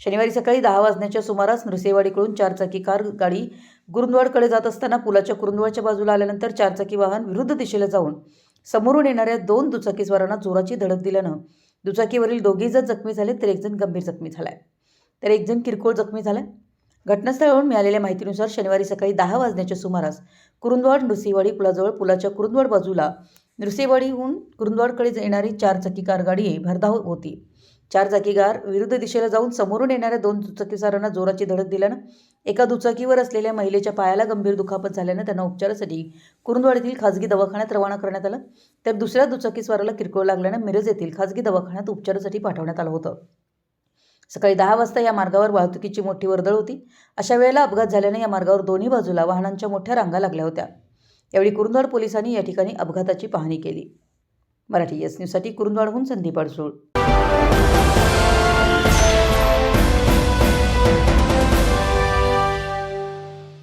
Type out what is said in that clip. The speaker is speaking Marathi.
शनिवारी सकाळी दहा वाजण्याच्या सुमारास नृसेवाडीकडून चारचाकी कार गाडी कुरुंदवाडकडे जात असताना पुलाच्या कुरुंदवाडच्या बाजूला आल्यानंतर चारचाकी वाहन विरुद्ध दिशेला जाऊन समोरून येणाऱ्या दोन दुचाकीस्वारांना जोराची धडक दिल्यानं दुचाकीवरील दोघे जण जखमी झाले तर एकजण गंभीर जखमी झालाय. तर एकजण किरकोळ जखमी झालाय. घटनास्थळावरून मिळालेल्या माहितीनुसार शनिवारी सकाळी दहा वाजण्याच्या सुमारास कुरुंदवाड नृसिंहवाडी पुलाजवळ पुलाच्या कुरुंदवाड बाजूला नृसिंहवाडीहून कुरुंदवाडकडे येणारी चारचाकी कार गाडी भरधाव होती. चार चाकीगार विरुद्ध दिशेला जाऊन समोरून येणाऱ्या दोन दुचाकीस्वारांना जोराची धडक दिल्यानं एका दुचाकीवर असलेल्या महिलेच्या पायाला गंभीर दुखापत झाल्यानं त्यांना उपचारासाठी कुरुंदवाड खासगी खाजगी दवाखान्यात रवाना करण्यात आलं. तर दुसऱ्या दुचाकीस्वाराला किरकोळ लागल्यानं मिरज येथील खाजगी दवाखान्यात उपचारासाठी पाठवण्यात आलं होतं. सकाळी दहा वाजता या मार्गावर वाहतुकीची मोठी वर्दळ होती. अशा वेळेला अपघात झाल्याने या मार्गावर दोन्ही बाजूला वाहनांच्या मोठ्या रांगा लागल्या होत्या. यावेळी कुरुंदवाड पोलिसांनी या ठिकाणी अपघाताची पाहणी केली. मराठी एस न्यूजसाठी कुरुंदवाडहून संदीप अडसूळ.